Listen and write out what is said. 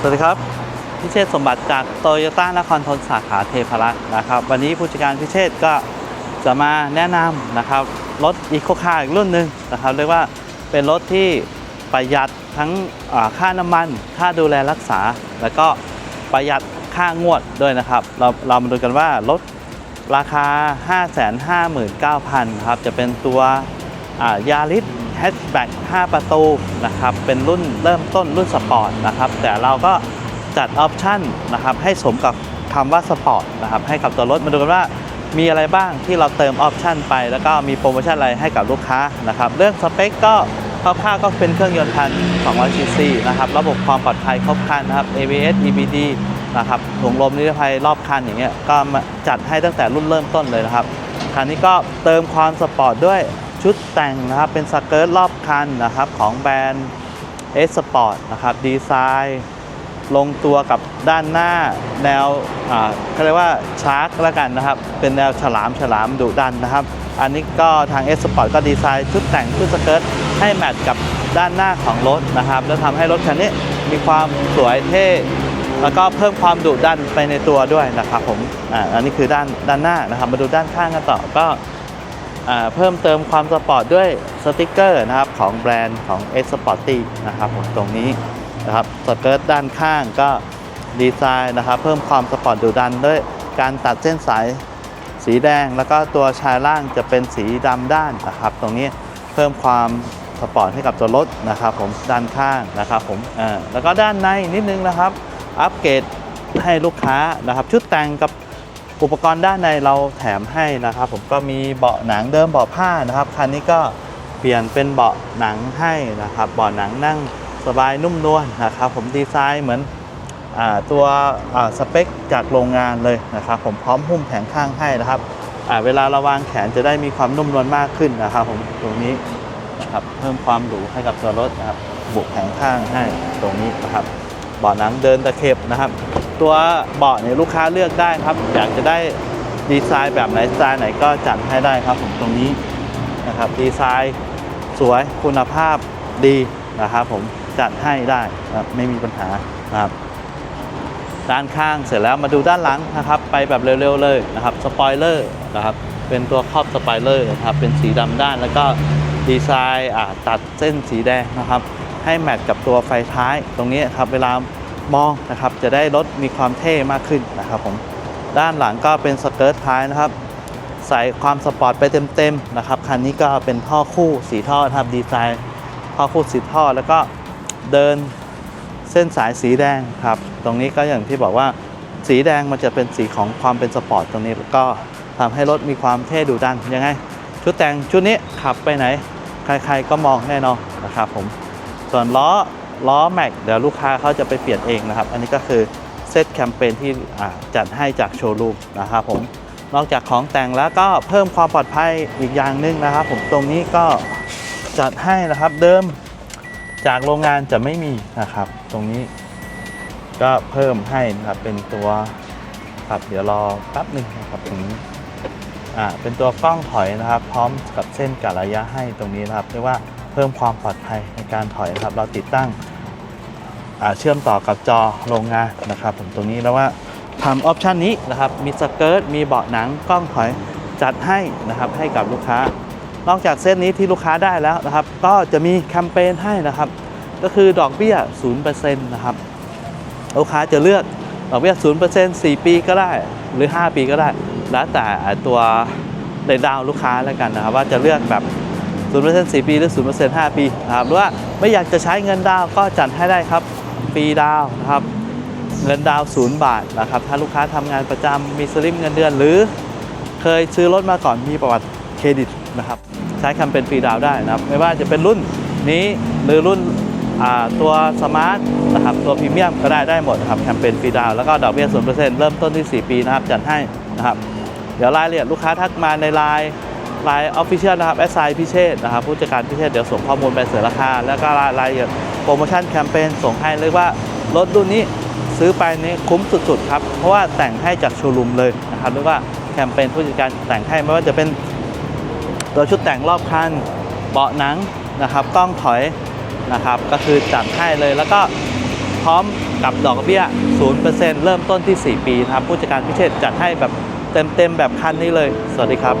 สวัสดีครับ พิเชษสมบัติจากโตโยต้านครทนสาขาเทพรักษ์นะครับ วันนี้ผู้จัดการพิเชษก็จะมาแนะนำนะครับ รถอีโคคาร์อีกรุ่นหนึ่งนะครับ เรียกว่าเป็นรถที่ประหยัดทั้งค่าน้ำมัน ค่าดูแลรักษา แล้วก็ประหยัดค่างวดด้วยนะครับ เราเรามาดูกันว่ารถราคา 559,000ครับจะเป็นตัวยาริส แฮชแบ็ก5 ประตูนะครับ เป็นรุ่นเริ่มต้นรุ่นสปอร์ตนะครับ แต่เราก็จัดออปชั่นนะครับ ให้สมกับคำว่าสปอร์ตนะครับ ให้กับตัวรถมาดูกันว่ามีอะไรบ้างที่เราเติมออปชั่นไป แล้วก็มีโปรโมชั่นอะไรให้กับลูกค้านะครับ เรื่องสเปคก็คร่าวๆก็เป็นเครื่องยนต์พัน200ซีซีนะครับ ระบบความปลอดภัยครบครันนะครับ ABS EBD นะครับถุงลมนิรภัยรอบคันอย่างเงี้ยก็จัดให้ตั้งแต่รุ่นเริ่มต้นเลยนะครับคันนี้ก็เติมความสปอร์ตด้วย ชุดแต่งนะครับเป็นสเกิร์ตรอบคันนะครับของแบรนด์ S Sport นะครับดีไซน์ลงตัวกับด้านหน้าแนวอ่าเขาเรียกว่าชาร์กแล้วกันนะครับ เป็นแนวฉลามฉลามดุดันนะครับ อันนี้ก็ทาง S Sport ก็ดีไซน์ชุดแต่งชุดสเกิร์ตให้แมทกับด้านหน้าของรถนะครับ แล้วทำให้รถคันนี้มีความสวยเท่ แล้วก็เพิ่มความดุดันไปในตัวด้วยนะครับผมอ่าอันนี้คือด้านด้านหน้านะครับ มาดูด้านข้างกันต่อก็ เพิ่มเติมความสปอร์ตด้วยสติกเกอร์นะครับของแบรนด์ของ S Sporty นะครับผมตรงนี้นะครับสเกิร์ตด้านข้างก็ดีไซน์นะครับเพิ่มความสปอร์ตดุดันด้วยการตัดเส้นสายสีแดง แล้วก็ตัวชายล่างจะเป็นสีดำด้านนะครับ ตรงนี้เพิ่มความสปอร์ตให้กับตัวรถนะครับผมด้านข้างนะครับผมแล้วก็ด้านในนิดนึงนะครับ อัปเกรดให้ลูกค้านะครับ ชุดแต่งกับ อุปกรณ์ด้านในเราแถมให้นะครับ ผมก็มีเบาะหนังเดิมเบาะผ้านะครับคันนี้ก็เปลี่ยนเป็นเบาะหนังให้นะครับเบาะหนังนั่งสบายนุ่มนวลนะครับ ผมดีไซน์เหมือนอตัวสเปคจากโรงงานเลยนะครับ ผมพร้อมหุ้มแผงข้างให้นะครับเวลาเราวางแขนจะได้มีความนุ่มนวลมากขึ้นนะครับ ผมตรงนี้นะครับเพิ่มความหรูให้กับตัวรถนะครับบุกแผงข้างให้ตรงนี้นะครับเบาะหนังเดินตะเข็บนะครับ ตัวเบาะเนี่ยลูกค้าเลือกได้ครับ อยากจะได้ดีไซน์แบบไหนสไตล์ไหนก็จัดให้ได้ครับผมตรงนี้นะครับดีไซน์สวยคุณภาพดีนะครับผมจัดให้ได้นะครับไม่มีปัญหานะครับด้านข้างเสร็จแล้วมาดูด้านหลังนะครับไปแบบเร็วๆเลยนะครับสปอยเลอร์นะครับเป็นตัวครอบสปอยเลอร์นะครับเป็นสีดำด้านแล้วก็ดีไซน์ตัดเส้นสีแดงนะครับ ให้แมทกับตัวไฟท้ายตรงนี้ครับเวลา มองนะครับ จะได้รถมีความเท่มากขึ้นนะครับผมด้านหลังก็เป็นสเกิร์ตท้ายนะครับ ใส่ความสปอร์ตไปเต็มๆนะครับคันนี้ก็เป็นท่อคู่สีท่อนะครับดีไซน์ท่อคู่สีท่อแล้วก็เดินเส้นสายสีแดงครับ ตรงนี้ก็อย่างที่บอกว่าสีแดงมันจะเป็นสีของความเป็นสปอร์ตตรงนี้แล้วก็ทำให้รถมีความเท่ดุดันยังไง ชุดแต่งชุดนี้ขับไปไหน ใครๆก็มองแน่นอนนะครับผมส่วนล้อ ล้อแม็กเดี๋ยวลูกค้าเขาจะไปเปลี่ยนเองนะครับ อันนี้ก็คือเซตแคมเปญที่จัดให้จากโชว์รูมนะครับผมนอกจากของแต่งแล้วก็เพิ่มความปลอดภัยอีกอย่างหนึ่งนะครับ ผมตรงนี้ก็จัดให้นะครับเดิมจากโรงงานจะไม่มีนะครับ ตรงนี้ก็เพิ่มให้นะครับเป็นตัวครับเดี๋ยวรอแป๊บหนึ่งนะครับตรงนี้อ่าเป็นตัวกล้องถอยนะครับ พร้อมกับเส้นกะระยะให้ตรงนี้นะครับเรียกว่าเพิ่มความปลอดภัยในการถอยนะครับ เราติดตั้ง เชื่อมต่อกับจอโรงงานนะครับผมตรงนี้แล้วว่าทำออปชันนี้นะครับมีสเกิร์ตมีเบาะหนังกล้องถอยจัดให้นะครับให้กับลูกค้านอกจากเส้นนี้ที่ลูกค้าได้แล้วนะครับ ก็จะมีแคมเปญให้นะครับ ก็คือดอกเบี้ย 0%นะครับ ลูกค้าจะเลือกดอกเบี้ย 0% 4 ปีก็ได้หรือ 5 ปีก็ได้ แล้วแต่ตัวเรทดาวลูกค้าแล้วกันนะครับ ว่าจะเลือกแบบ 0% 4 ปีหรือ 0% 5 ปีนะครับหรือว่าไม่อยากจะใช้เงินดาวก็จัดให้ได้ครับ ฟรีดาวนะครับเงินดาวศูนย์บาทนะครับถ้าลูกค้าทำงานประจำมีสลิปเงินเดือน หรือเคยซื้อรถมาก่อนมีประวัติเครดิตนะครับใช้แคมเปญฟรีดาวได้นะครับ ไม่ว่าจะเป็นรุ่นนี้หรือรุ่นตัวสมาร์ทนะครับตัวพรีเมียมก็ได้ได้หมดนะครับแคมเปญฟรีดาวแล้วก็ดอกเบี้ยศูนเปอร์เซ็นต์เริ่มต้นที่ 4 ปีนะครับจัดให้นะครับเดี๋ยวรายละเอียดลูกค้าทักมาในไลน์ ไลน์ออฟฟิเชียลนะครับแอสไซพิเชษนะครับผู้จัดการพิเชษเดี๋ยวส่งข้อมูลไปเสือราคา แล้วก็รายละเอียดโปรโมชั่นแคมเปญส่งให้เรียกว่ารถรุ่นนี้ซื้อไปนี้คุ้มสุดๆครับ เพราะว่าแต่งให้จากโชว์รูมเลยนะครับเรียกว่าแคมเปญผู้จัดการแต่งให้ไม่ว่าจะเป็นตัวชุดแต่งรอบคันเบาะหนังนะครับกล้องถอยนะครับก็คือจัดให้เลยแล้วก็พร้อมกับดอกเบี้ย 0%เริ่มต้นที่ 4 ปีนะครับผู้จัดการพิเชษจัดให้แบบเต็มๆแบบคันนี้เลย สวัสดีครับ